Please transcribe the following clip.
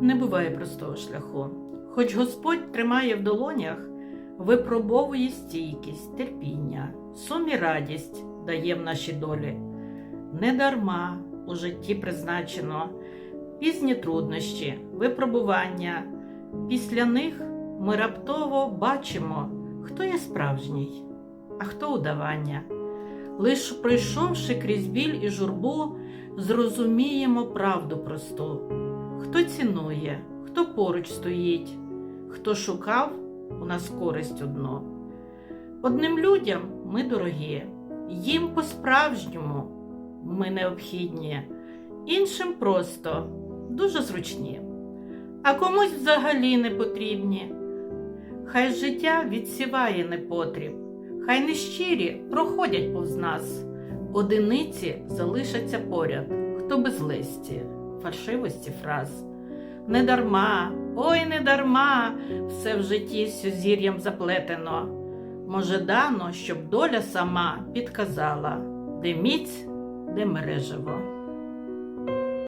Не буває простого шляху. Хоч Господь тримає в долонях, випробовує стійкість, терпіння, сум і радість дає в наші долі. Недарма у житті призначено пізні труднощі, випробування. Після них ми раптово бачимо, хто є справжній, а хто удавання. Лиш пройшовши крізь біль і журбу, зрозуміємо правду просту. Хто цінує, хто поруч стоїть, хто шукав у нас користь одну. Одним людям ми дорогі, їм по-справжньому ми необхідні, іншим просто дуже зручні, а комусь взагалі не потрібні. Хай життя відсіває непотріб, хай нещирі проходять повз нас, одиниці залишаться поряд, хто без листі, фальшивості фраз. Недарма, ой, недарма, все в житті сюзір'ям заплетено. Може, дано, щоб доля сама підказала, де міць, де мережево.